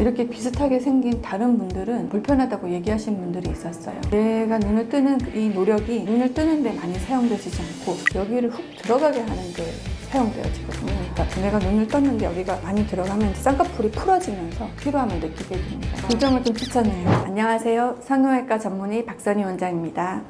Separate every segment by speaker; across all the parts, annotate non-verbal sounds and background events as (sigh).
Speaker 1: 이렇게 비슷하게 생긴 다른 분들은 불편하다고 얘기하신 분들이 있었어요. 내가 눈을 뜨는 이 노력이 눈을 뜨는데 많이 사용되지 않고 여기를 훅 들어가게 하는데 사용되어지거든요. 그러니까 내가 눈을 떴는데 여기가 많이 들어가면 쌍꺼풀이 풀어지면서 피로함을 느끼게 됩니다. 교정을 좀 추천해요. 안녕하세요. 산후외과 전문의 박선희 원장입니다.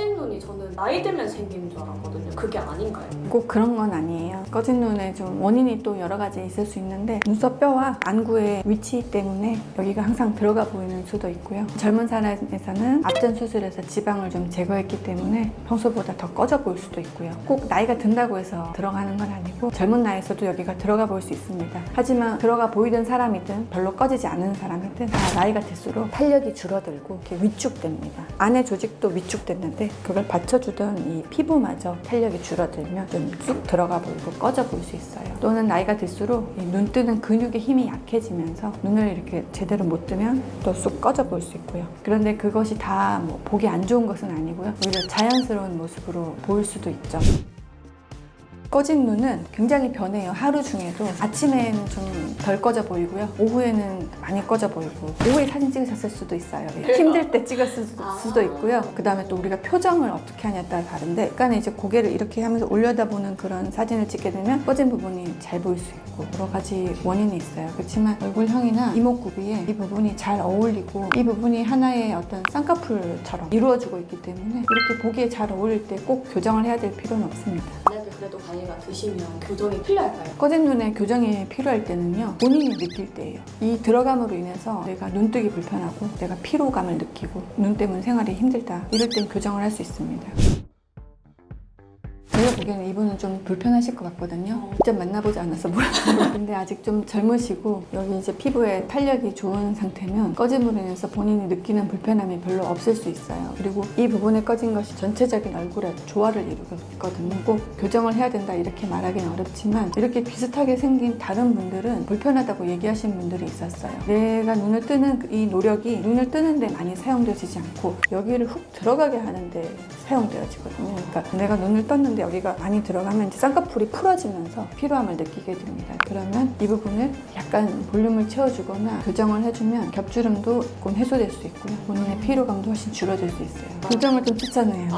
Speaker 2: 꺼진 눈이 저는 나이 들면 생기는 줄 알았거든요. 그게 아닌가요?
Speaker 1: 꼭 그런 건 아니에요. 꺼진 눈에 좀 원인이 또 여러 가지 있을 수 있는데 눈썹 뼈와 안구의 위치 때문에 여기가 항상 들어가 보이는 수도 있고요. 젊은 사람에서는 앞전 수술에서 지방을 좀 제거했기 때문에 평소보다 더 꺼져 보일 수도 있고요. 꼭 나이가 든다고 해서 들어가는 건 아니고 젊은 나이에서도 여기가 들어가 보일 수 있습니다. 하지만 들어가 보이던 사람이든 별로 꺼지지 않은 사람이든 다 나이가 들수록 탄력이 줄어들고 이렇게 위축됩니다. 안의 조직도 위축됐는데 그걸 받쳐주던 이 피부마저 탄력이 줄어들면 좀 쑥 들어가 보이고 꺼져 보일 수 있어요. 또는 나이가 들수록 이눈 뜨는 근육의 힘이 약해지면서 눈을 이렇게 제대로 못 뜨면 또 쑥 꺼져 보일 수 있고요. 그런데 그것이 다 뭐 보기 안 좋은 것은 아니고요. 오히려 자연스러운 모습으로 보일 수도 있죠. 꺼진 눈은 굉장히 변해요. 하루 중에도 아침에는 좀 덜 꺼져 보이고요. 오후에는 많이 꺼져 보이고 오후에 사진 찍으셨을 수도 있어요. 힘들 때 찍었을 수도,
Speaker 2: 아.
Speaker 1: 있고요. 그 다음에 또 우리가 표정을 어떻게 하냐에 따라 다른데 약간의 이제 고개를 이렇게 하면서 올려다보는 그런 사진을 찍게 되면 꺼진 부분이 잘 보일 수 있고 여러 가지 원인이 있어요. 그렇지만 얼굴형이나 이목구비에 이 부분이 잘 어울리고 이 부분이 하나의 어떤 쌍꺼풀처럼 이루어지고 있기 때문에 이렇게 보기에 잘 어울릴 때 꼭 교정을 해야 될 필요는 없습니다.
Speaker 2: 그래도 나이가 드시면 교정이 필요할까요?
Speaker 1: 꺼진 눈에 교정이 필요할 때는요 본인이 느낄 때예요. 이 들어감으로 인해서 내가 눈뜨기 불편하고 내가 피로감을 느끼고 눈 때문에 생활이 힘들다. 이럴 땐 교정을 할 수 있습니다 보기에는 이분은 좀 불편하실 것 같거든요. 직접 만나보지 않아서 몰라요. (laughs) 근데 아직 좀 젊으시고 여기 이제 피부에 탄력이 좋은 상태면 꺼짐으로 인해서 본인이 느끼는 불편함이 별로 없을 수 있어요. 그리고 이 부분에 꺼진 것이 전체적인 얼굴에 조화를 이루고 있거든요. 꼭 교정을 해야 된다 이렇게 말하기는 어렵지만 이렇게 비슷하게 생긴 다른 분들은 불편하다고 얘기하신 분들이 있었어요. 내가 눈을 뜨는 이 노력이 눈을 뜨는데 많이 사용되지 않고 여기를 훅 들어가게 하는데 사용되어지거든요. 그러니까 내가 눈을 떴는데 여기가 많이 들어가면 이제 쌍꺼풀이 풀어지면서 피로함을 느끼게 됩니다. 그러면 이 부분을 약간 볼륨을 채워주거나 교정을 해주면 겹주름도 조금 해소될 수 있고요. 본인의 피로감도 훨씬 줄어들 수 있어요. 교정을 좀 추천해요.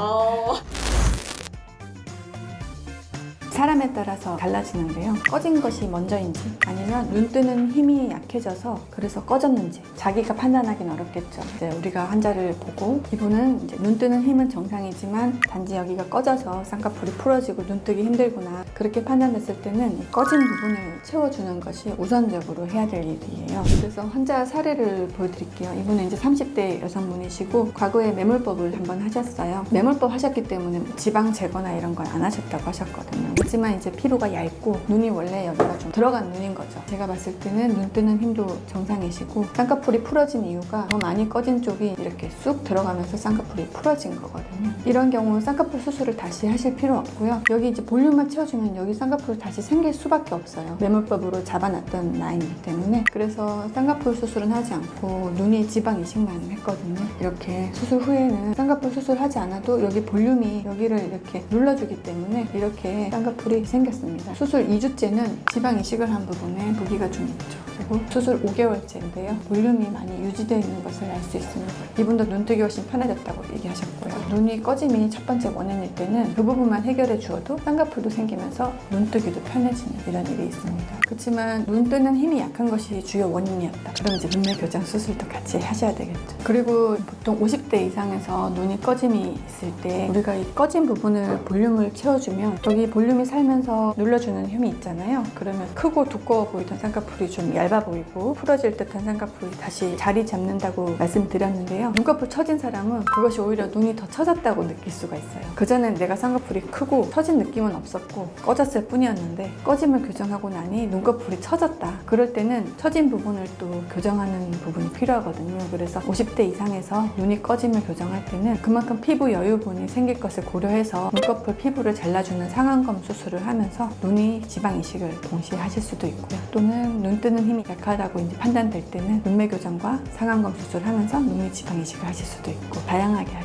Speaker 2: 아...
Speaker 1: 사람에 따라서 달라지는데요. 꺼진 것이 먼저인지 아니면 눈 뜨는 힘이 약해져서 그래서 꺼졌는지 자기가 판단하기는 어렵겠죠. 이제 우리가 환자를 보고 이분은 이제 눈 뜨는 힘은 정상이지만 단지 여기가 꺼져서 쌍꺼풀이 풀어지고 눈 뜨기 힘들구나 그렇게 판단됐을 때는 이 꺼진 부분을 채워주는 것이 우선적으로 해야 될 일이에요. 그래서 환자 사례를 보여드릴게요. 이분은 이제 30대 여성분이시고 과거에 매몰법을 한번 하셨어요. 매몰법 하셨기 때문에 지방 제거나 이런 걸 안 하셨다고 하셨거든요. 하지만 이제 피부가 얇고 눈이 원래 여기가 좀 들어간 눈인 거죠. 제가 봤을 때는 눈 뜨는 힘도 정상이시고 쌍꺼풀이 풀어진 이유가 더 많이 꺼진 쪽이 이렇게 쑥 들어가면서 쌍꺼풀이 풀어진 거거든요. 이런 경우 쌍꺼풀 수술을 다시 하실 필요 없고요. 여기 이제 볼륨만 채워주면 여기 쌍꺼풀 다시 생길 수밖에 없어요. 매몰법으로 잡아놨던 라인이기 때문에 그래서 쌍꺼풀 수술은 하지 않고 눈이 지방 이식만 했거든요. 이렇게 수술 후에는 쌍꺼풀 수술하지 않아도 여기 볼륨이 여기를 이렇게 눌러주기 때문에 이렇게 쌍꺼풀 이 생겼습니다. 수술 2주째는 지방 이식을 한 부분에 부기가 좀 있죠. 그리고 수술 5개월째인데요. 볼륨이 많이 유지되어 있는 것을 알 수 있습니다. 이분도 눈뜨기 훨씬 편해졌다고 얘기하셨고요. 눈이 꺼짐이 첫 번째 원인일 때는 그 부분만 해결해 주어도 쌍꺼풀도 생기면서 눈뜨기도 편해지는 이런 일이 있습니다. 그렇지만 눈 뜨는 힘이 약한 것이 주요 원인이었다. 그럼 이제 눈매 교정 수술도 같이 하셔야 되겠죠. 그리고 보통 50대 이상에서 눈이 꺼짐이 있을 때 우리가 이 꺼진 부분을 볼륨을 채워주면 여기 볼륨이 살면서 눌러주는 힘이 있잖아요. 그러면 크고 두꺼워 보이던 쌍꺼풀이 좀 얇아 보이고 풀어질 듯한 쌍꺼풀이 다시 자리 잡는다고 말씀드렸는데요. 눈꺼풀 처진 사람은 그것이 오히려 눈이 더 처졌다고 느낄 수가 있어요. 그전엔 내가 쌍꺼풀이 크고 처진 느낌은 없었고 꺼졌을 뿐이었는데 꺼짐을 교정하고 나니 눈꺼풀이 처졌다. 그럴 때는 처진 부분을 또 교정하는 부분이 필요하거든요. 그래서 50대 이상에서 눈이 꺼짐을 교정할 때는 그만큼 피부 여유분이 생길 것을 고려해서 눈꺼풀 피부를 잘라주는 상안검 수 술을 하면서 눈이 지방 이식을 동시에 하실 수도 있고요. 또는 눈 뜨는 힘이 약하다고 이제 판단될 때는 눈매 교정과 상안검 수술을 하면서 눈이 지방 이식을 하실 수도 있고 다양하게.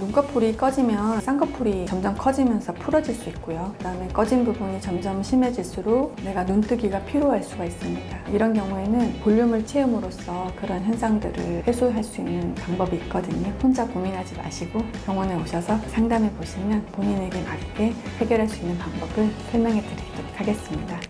Speaker 1: 눈꺼풀이 꺼지면 쌍꺼풀이 점점 커지면서 풀어질 수 있고요. 그 다음에 꺼진 부분이 점점 심해질수록 내가 눈뜨기가 필요할 수가 있습니다. 이런 경우에는 볼륨을 채움으로써 그런 현상들을 해소할 수 있는 방법이 있거든요. 혼자 고민하지 마시고 병원에 오셔서 상담해 보시면 본인에게 맞게 해결할 수 있는 방법을 설명해 드리도록 하겠습니다.